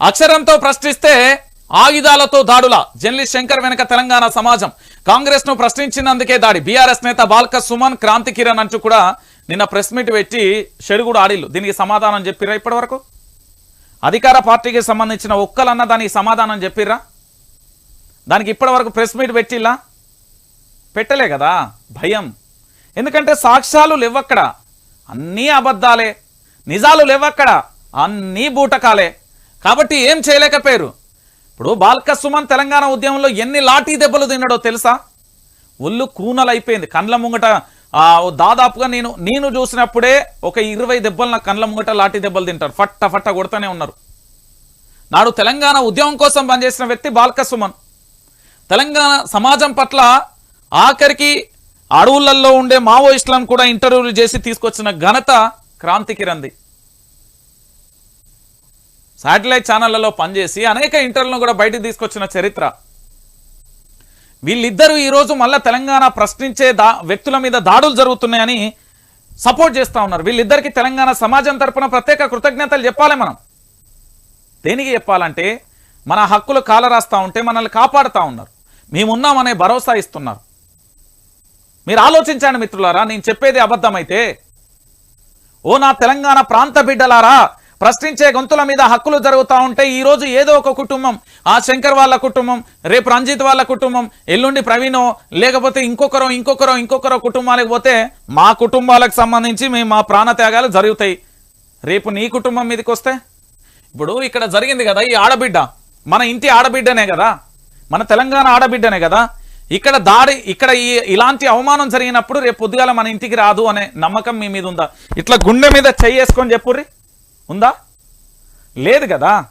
అక్షరంతో ప్రశ్నిస్తే ఆయుధాలతో దాడుల. జర్నలిస్ట్ శంకర్ వెనక తెలంగాణ సమాజం. కాంగ్రెస్ను ప్రశ్నించినందుకే దాడి. బీఆర్ఎస్ నేత బాల్క సుమన్ క్రాంతి కిరణ్ అంటూ కూడా నిన్న ప్రెస్ మీట్ పెట్టి షెడుగుడు ఆడిల్లు. దీనికి సమాధానం చెప్పిరా ఇప్పటి వరకు అధికార పార్టీకి సంబంధించిన ఒక్కలన్న దానికి సమాధానం చెప్పిర్రా? దానికి ఇప్పటి వరకు ప్రెస్ మీట్ పెట్టిల్లా? పెట్టలే కదా. భయం. ఎందుకంటే సాక్ష్యాలు లేవక్కడ. అన్నీ అబద్ధాలే. నిజాలు లేవక్కడ. అన్నీ బూటకాలే. కాబట్టి ఏం చేయలేకపోయారు ఇప్పుడు బాల్క సుమన్ తెలంగాణ ఉద్యమంలో ఎన్ని లాఠీ దెబ్బలు తిన్నాడో తెలుసా? ఒళ్ళు కూనలు అయిపోయింది కండ్ల ముంగట దాదాపుగా నేను నేను చూసినప్పుడే ఒక ఇరవై దెబ్బలు నా కండ్ల ముంగట లాఠీ దెబ్బలు తింటారు. ఫట్ట ఫట్ట కొడుతూనే ఉన్నారు. నాడు తెలంగాణ ఉద్యమం కోసం పనిచేసిన వ్యక్తి బాల్క సుమన్. తెలంగాణ సమాజం పట్ల ఆఖరికి అడవులలో ఉండే మావోయిస్టులను కూడా ఇంటర్వ్యూలు చేసి తీసుకొచ్చిన ఘనత క్రాంతికి రంది శాటిలైట్ ఛానళ్ళలో పనిచేసి అనేక ఇంటర్వ్యూలను కూడా బయటకు తీసుకొచ్చిన చరిత్ర. వీళ్ళిద్దరూ ఈరోజు మళ్ళీ తెలంగాణ ప్రశ్నించే దా వ్యక్తుల మీద దాడులు జరుగుతున్నాయని సపోర్ట్ చేస్తా ఉన్నారు. వీళ్ళిద్దరికి తెలంగాణ సమాజం తరపున ప్రత్యేక కృతజ్ఞతలు చెప్పాలి మనం. దేనికి చెప్పాలంటే మన హక్కులు కాలరాస్తూ ఉంటే మనల్ని కాపాడుతా ఉన్నారు. మేమున్నామనే భరోసా ఇస్తున్నారు. మీరు ఆలోచించండి మిత్రులారా నేను చెప్పేది అబద్ధమైతే ఓ నా తెలంగాణ ప్రాంత బిడ్డలారా ప్రశ్నించే గొంతుల మీద హక్కులు జరుగుతూ ఉంటే ఈ రోజు ఏదో ఒక కుటుంబం ఆ శంకర్ వాళ్ళ కుటుంబం రేపు రంజిత్ వాళ్ళ కుటుంబం ఎల్లుండి ప్రవీణో లేకపోతే ఇంకొకరో ఇంకొకరో ఇంకొకరో కుటుంబాలకు పోతే మా కుటుంబాలకు సంబంధించి మేము మా ప్రాణ త్యాగాలు జరుగుతాయి. రేపు నీ కుటుంబం మీదకి వస్తే? ఇప్పుడు ఇక్కడ జరిగింది కదా ఈ ఆడబిడ్డ. మన ఇంటి ఆడబిడ్డనే కదా? మన తెలంగాణ ఆడబిడ్డనే కదా? ఇక్కడ దాడి ఇక్కడ ఈ ఇలాంటి అవమానం జరిగినప్పుడు రేపు పొద్దుగాల మన ఇంటికి రాదు అనే నమ్మకం మీ మీద ఉందా? ఇట్లా గుండె మీద చెయ్యేసుకొని చెప్పుర్రి. ఉందా? లేదు కదా.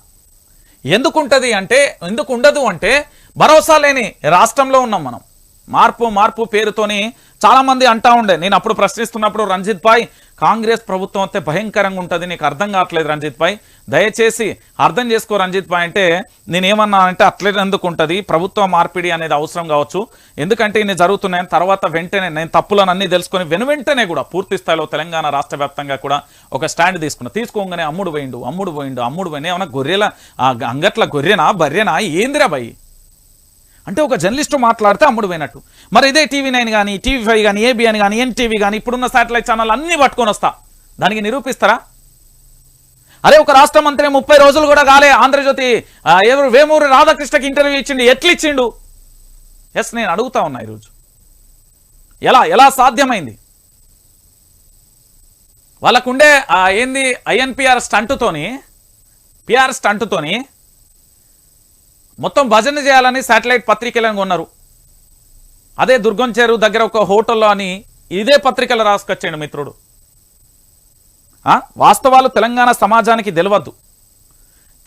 ఎందుకుంటది అంటే ఎందుకు ఉండదు అంటే భరోసా లేని రాష్ట్రంలో ఉన్నాం మనం. మార్పు మార్పు పేరుతోని చాలా మంది అంటా ఉండే. నేను అప్పుడు ప్రశ్నిస్తున్నప్పుడు రంజిత్ భాయ్ కాంగ్రెస్ ప్రభుత్వం అయితే భయంకరంగా ఉంటుంది నీకు అర్థం కావట్లేదు రంజిత్ భాయ్. దయచేసి అర్థం చేసుకో రంజిత్ భాయ్ అంటే నేనేమన్నా అంటే అట్లేందుకు ఉంటుంది. ప్రభుత్వ మార్పిడి అనేది అవసరం కావచ్చు. ఎందుకంటే ఇన్ని జరుగుతున్నాయని తర్వాత వెంటనే నేను తప్పులను అన్నీ తెలుసుకొని వెను వెంటనే కూడా పూర్తి స్థాయిలో తెలంగాణ రాష్ట్ర వ్యాప్తంగా కూడా ఒక స్టాండ్ తీసుకున్నా. తీసుకోగానే అమ్ముడు పోయిండు అమ్ముడు పోయిండు అమ్ముడు పోయినా ఏమన్నా గొర్రెల ఆ అంగట్ల గొర్రెనా బర్రెనా ఏందిరా భయ్? అంటే ఒక జర్నలిస్టు మాట్లాడితే అమ్ముడు పోయినట్టు. మరి ఇదే టీవీ నైన్ కానీ టీవీ ఫైవ్ కానీ ఏబిఎన్ కానీ ఎన్టీవీ కానీ ఇప్పుడున్న శాటిలైట్ ఛానల్ అన్ని పట్టుకొని వస్తా. దానికి నిరూపిస్తారా? అరే ఒక రాష్ట్ర మంత్రి ముప్పై రోజులు కూడా కాలే. ఆంధ్రజ్యోతి ఎవరు వేమూరు రాధాకృష్ణకి ఇంటర్వ్యూ ఇచ్చిండు? ఎట్లిచ్చిండు ఎస్ నేను అడుగుతా ఉన్నా ఈరోజు. ఎలా ఎలా సాధ్యమైంది? వాళ్ళకుండే ఏంది ఐఎన్పిఆర్ స్టంటుతోని పిఆర్ స్టంటుతోని మొత్తం భజన చేయాలని శాటిలైట్ పత్రికలను కొన్నారు. అదే దుర్గం చెరువు దగ్గర ఒక హోటల్లో అని ఇదే పత్రికలు రాసుకొచ్చాడు మిత్రుడు. ఆ? వాస్తవాలు తెలంగాణ సమాజానికి తెలియద్దు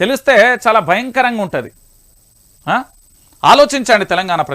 తెలిస్తే చాలా భయంకరంగా ఉంటుంది. ఆలోచించండి తెలంగాణ ప్రజలు.